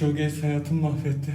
Shoegaze hayatımı mahvetti.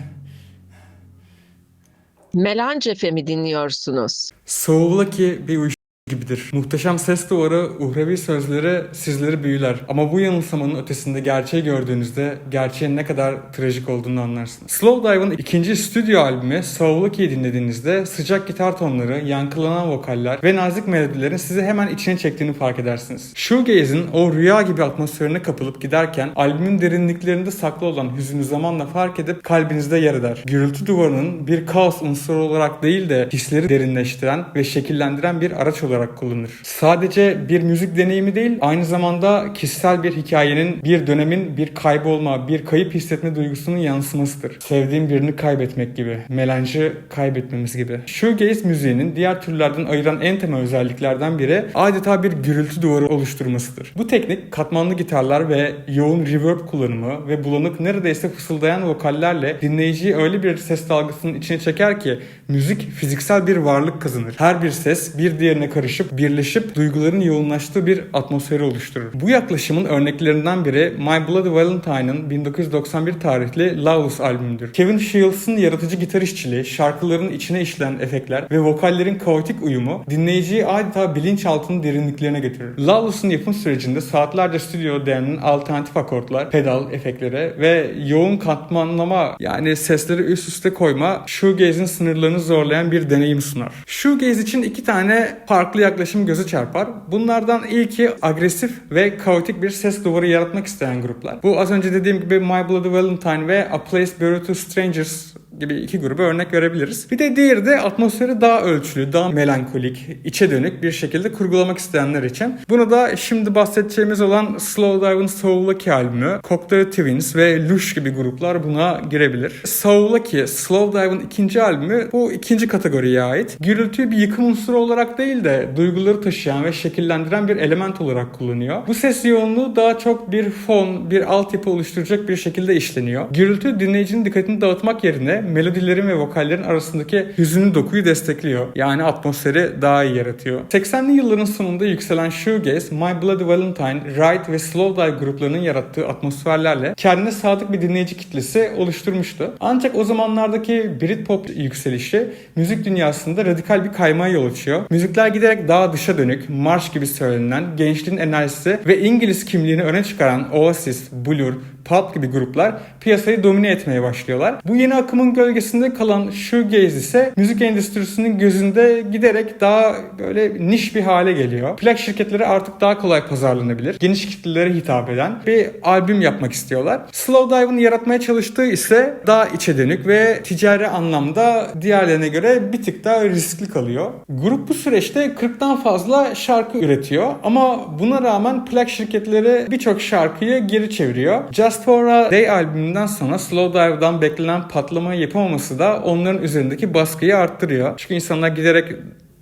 Melancefe mi dinliyorsunuz? Soğulaki bir uyuşturucu gibidir. Muhteşem ses duvarı, uhrevi sözleri sizleri büyüler. Ama bu yanılsamanın ötesinde gerçeği gördüğünüzde gerçeğin ne kadar trajik olduğunu anlarsınız. Slow Dive'ın ikinci stüdyo albümü Soğulaki'yi dinlediğinizde sıcak gitar tonları, yankılanan vokaller ve nazik melodilerin sizi hemen içine çektiğini fark edersiniz. Shoegaze'in o rüya gibi atmosferine kapılıp giderken albümün derinliklerinde saklı olan hüzünü zamanla fark edip kalbinizde yer eder. Gürültü duvarının bir kaos unsuru olarak değil de hisleri derinleştiren ve şekillendiren bir araç olarak kullanılır. Sadece bir müzik deneyimi değil, aynı zamanda kişisel bir hikayenin, bir dönemin bir kaybolma, bir kayıp hissetme duygusunun yansımasıdır. Sevdiğim birini kaybetmek gibi, melancı kaybetmemiz gibi. Shoegaze müziğinin diğer türlerden ayıran en temel özelliklerden biri adeta bir gürültü duvarı oluşturmasıdır. Bu teknik katmanlı gitarlar ve yoğun reverb kullanımı ve bulanık neredeyse fısıldayan vokallerle dinleyiciyi öyle bir ses dalgasının içine çeker ki müzik fiziksel bir varlık kazanır. Her bir ses bir diğerine karışıp birleşip duyguların yoğunlaştığı bir atmosferi oluşturur. Bu yaklaşımın örneklerinden biri My Bloody Valentine'ın 1991 tarihli Lawless albümüdür. Kevin Shields'ın yaratıcı gitar işçiliği, şarkıların içine işlenen efektler ve vokallerin kaotik uyumu dinleyiciyi adeta bilinçaltının derinliklerine götürür. Lawless'ın yapım sürecinde saatlerce stüdyo denenen alternatif akortlar, pedal efektleri ve yoğun katmanlama yani sesleri üst üste koyma shoegaze'in sınırlarını zorlayan bir deneyim sunar. Shoegaze için iki tane farklı yaklaşım gözü çarpar. Bunlardan ilki agresif ve kaotik bir ses duvarı yaratmak isteyen gruplar. Bu az önce dediğim gibi My Bloody Valentine ve A Place Buried to Strangers gibi iki gruba örnek verebiliriz. Bir de diğeri de atmosferi daha ölçülü, daha melankolik, içe dönük bir şekilde kurgulamak isteyenler için. Bunu da şimdi bahsedeceğimiz olan Slow Dive'ın Soul'daki albümü, Cocktail Twins ve Lush gibi gruplar buna girebilir. Soul'daki Slow Dive'ın ikinci albümü bu ikinci kategoriye ait. Gürültüyü bir yıkım unsuru olarak değil de duyguları taşıyan ve şekillendiren bir element olarak kullanıyor. Bu ses yoğunluğu daha çok bir fon, bir altyapı oluşturacak bir şekilde işleniyor. Gürültü dinleyicinin dikkatini dağıtmak yerine melodilerin ve vokallerin arasındaki hüzünlü dokuyu destekliyor. Yani atmosferi daha iyi yaratıyor. 80'li yılların sonunda yükselen shoegaze, My Bloody Valentine, Ride ve Slow Dive gruplarının yarattığı atmosferlerle kendine sadık bir dinleyici kitlesi oluşturmuştu. Ancak o zamanlardaki Britpop yükselişi müzik dünyasında radikal bir kaymaya yol açıyor. Müzikler giderek daha dışa dönük, marş gibi söylenen, gençliğin enerjisi ve İngiliz kimliğini öne çıkaran Oasis, Blur, Pulp gibi gruplar piyasayı domine etmeye başlıyorlar. Bu yeni akımın gölgesinde kalan shoegaze ise müzik endüstrisinin gözünde giderek daha böyle niş bir hale geliyor. Plak şirketleri artık daha kolay pazarlanabilir, geniş kitlelere hitap eden bir albüm yapmak istiyorlar. Slow Dive'ın yaratmaya çalıştığı ise daha içe dönük ve ticari anlamda diğerlerine göre bir tık daha riskli kalıyor. Grup bu süreçte 40'tan fazla şarkı üretiyor ama buna rağmen plak şirketleri birçok şarkıyı geri çeviriyor. Just for a Day albümünden sonra Slow Dive'dan beklenen patlamayı yapamaması da onların üzerindeki baskıyı arttırıyor. Çünkü insanlar giderek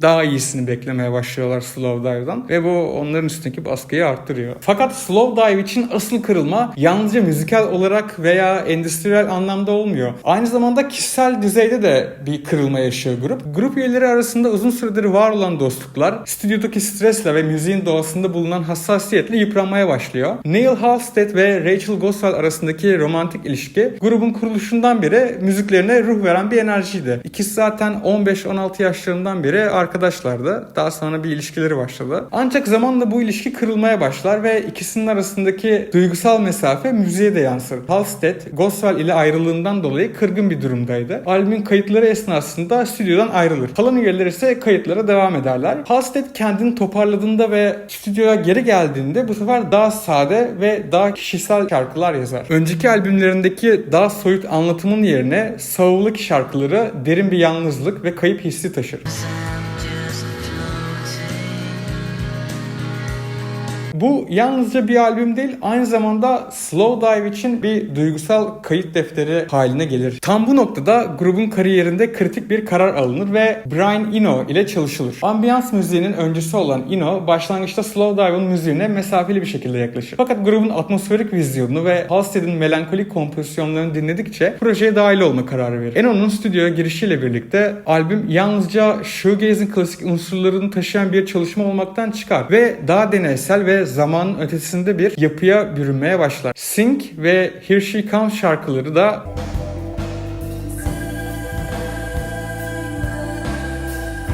daha iyisini beklemeye başlıyorlar Slow Dive'dan ve bu onların üstündeki baskıyı arttırıyor. Fakat Slow Dive için asıl kırılma yalnızca müzikal olarak veya endüstriyel anlamda olmuyor. Aynı zamanda kişisel düzeyde de bir kırılma yaşıyor grup. Grup üyeleri arasında uzun süredir var olan dostluklar stüdyodaki stresle ve müziğin doğasında bulunan hassasiyetle yıpranmaya başlıyor. Neil Halstead ve Rachel Goswell arasındaki romantik ilişki grubun kuruluşundan beri müziklerine ruh veren bir enerjiydi. İkisi zaten 15-16 yaşlarından beri arkadaşlardı. Daha sonra bir ilişkileri başladı. Ancak zamanla bu ilişki kırılmaya başlar ve ikisinin arasındaki duygusal mesafe müziğe de yansır. Halstead, Goswell ile ayrılığından dolayı kırgın bir durumdaydı. Albümün kayıtları esnasında stüdyodan ayrılır. Kalan üyeler ise kayıtlara devam ederler. Halstead kendini toparladığında ve stüdyoya geri geldiğinde bu sefer daha sade ve daha kişisel şarkılar yazar. Önceki albümlerindeki daha soyut anlatımın yerine savuluk şarkıları derin bir yalnızlık ve kayıp hissi taşır. Bu yalnızca bir albüm değil, aynı zamanda Slow Dive için bir duygusal kayıt defteri haline gelir. Tam bu noktada grubun kariyerinde kritik bir karar alınır ve Brian Eno ile çalışılır. Ambiyans müziğinin öncüsü olan Eno, başlangıçta Slow Dive'ın müziğine mesafeli bir şekilde yaklaşır. Fakat grubun atmosferik vizyonunu ve Halstead'in melankolik kompozisyonlarını dinledikçe projeye dahil olma kararı verir. Eno'nun stüdyoya girişiyle birlikte albüm yalnızca shoegaze'in klasik unsurlarını taşıyan bir çalışma olmaktan çıkar ve daha deneysel ve zamanın ötesinde bir yapıya bürünmeye başlar. Sing ve Here She Comes şarkıları da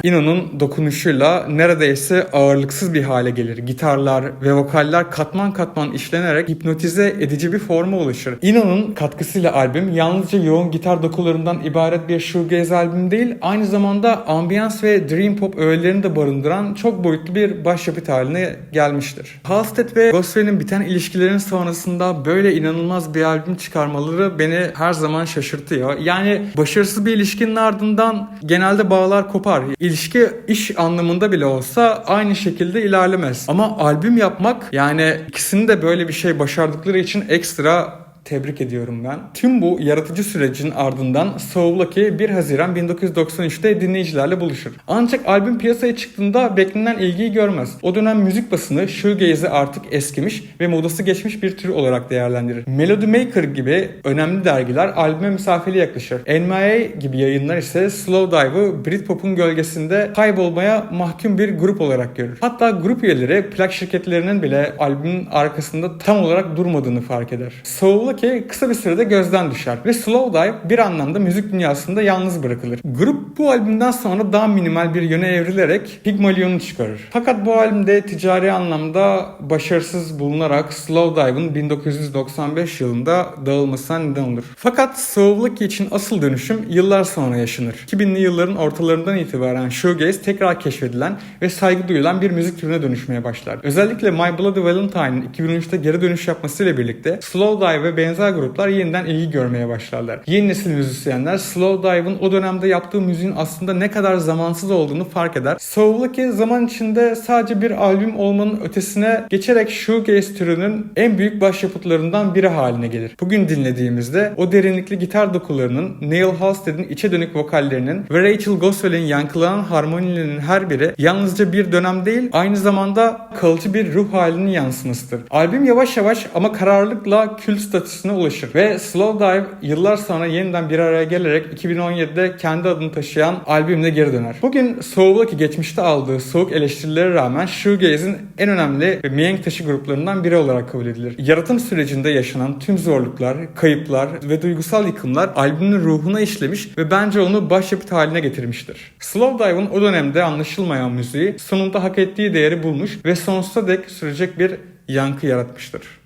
Ino'nun dokunuşuyla neredeyse ağırlıksız bir hale gelir. Gitarlar ve vokaller katman katman işlenerek hipnotize edici bir forma ulaşır. Ino'nun katkısıyla albüm yalnızca yoğun gitar dokularından ibaret bir shoegaze albüm değil, aynı zamanda ambiyans ve dream pop öğelerini de barındıran çok boyutlu bir başyapıt haline gelmiştir. Halstead ve Goswell'in biten ilişkilerin sonrasında böyle inanılmaz bir albüm çıkarmaları beni her zaman şaşırtıyor. Yani başarısız bir ilişkinin ardından genelde bağlar kopar. İlişki iş anlamında bile olsa aynı şekilde ilerlemez. Ama albüm yapmak yani ikisini de böyle bir şey başardıkları için ekstra tebrik ediyorum ben. Tüm bu yaratıcı sürecin ardından So Lucky 1 Haziran 1993'te dinleyicilerle buluşur. Ancak albüm piyasaya çıktığında beklenen ilgiyi görmez. O dönem müzik basını shoegaze'i artık eskimiş ve modası geçmiş bir tür olarak değerlendirir. Melody Maker gibi önemli dergiler albüme mesafeli yaklaşır. NMA gibi yayınlar ise Slow Dive'ı Britpop'un gölgesinde kaybolmaya mahkum bir grup olarak görür. Hatta grup üyeleri plak şirketlerinin bile albümün arkasında tam olarak durmadığını fark eder. Lucky kısa bir sürede gözden düşer ve Slow Dive bir anlamda müzik dünyasında yalnız bırakılır. Grup bu albümden sonra daha minimal bir yöne evrilerek Pygmalion'u çıkarır. Fakat bu albümde ticari anlamda başarısız bulunarak Slow Dive'ın 1995 yılında dağılmasına neden olur. Fakat Soul Lucky için asıl dönüşüm yıllar sonra yaşanır. 2000'li yılların ortalarından itibaren shoegaze tekrar keşfedilen ve saygı duyulan bir müzik türüne dönüşmeye başlar. Özellikle My Bloody Valentine'in 2013'te geri dönüş yapmasıyla birlikte Slow Dive ve benzer gruplar yeniden ilgi görmeye başlarlar. Yeni nesil müzisyenler Slow Dive'ın o dönemde yaptığı müziğin aslında ne kadar zamansız olduğunu fark eder. Soul Lucky zaman içinde sadece bir albüm olmanın ötesine geçerek shoegaze türünün en büyük başyapıtlarından biri haline gelir. Bugün dinlediğimizde o derinlikli gitar dokularının, Neil Halstead'in içe dönük vokallerinin ve Rachel Goswell'in yankılanan harmonilerinin her biri yalnızca bir dönem değil, aynı zamanda kalıcı bir ruh halinin yansımasıdır. Albüm yavaş yavaş ama kararlılıkla kült statüsüne ulaşır ve Slow Dive yıllar sonra yeniden bir araya gelerek 2017'de kendi adını taşıyan albümle geri döner. Bugün Soul Lucky geçmişte aldığı soğuk eleştirilere rağmen shoegaze'in en önemli ve mihenk taşı gruplarından biri olarak kabul edilir. Yaratım sürecinde yaşanan tüm zorluklar, kayıplar ve duygusal yıkımlar albümün ruhuna işlemiş ve bence onu başyapıt haline getirmiştir. Slow Dive'ın o dönemde anlaşılmayan müziği sonunda hak ettiği değeri bulmuş ve sonsuza dek sürecek bir yankı yaratmıştır.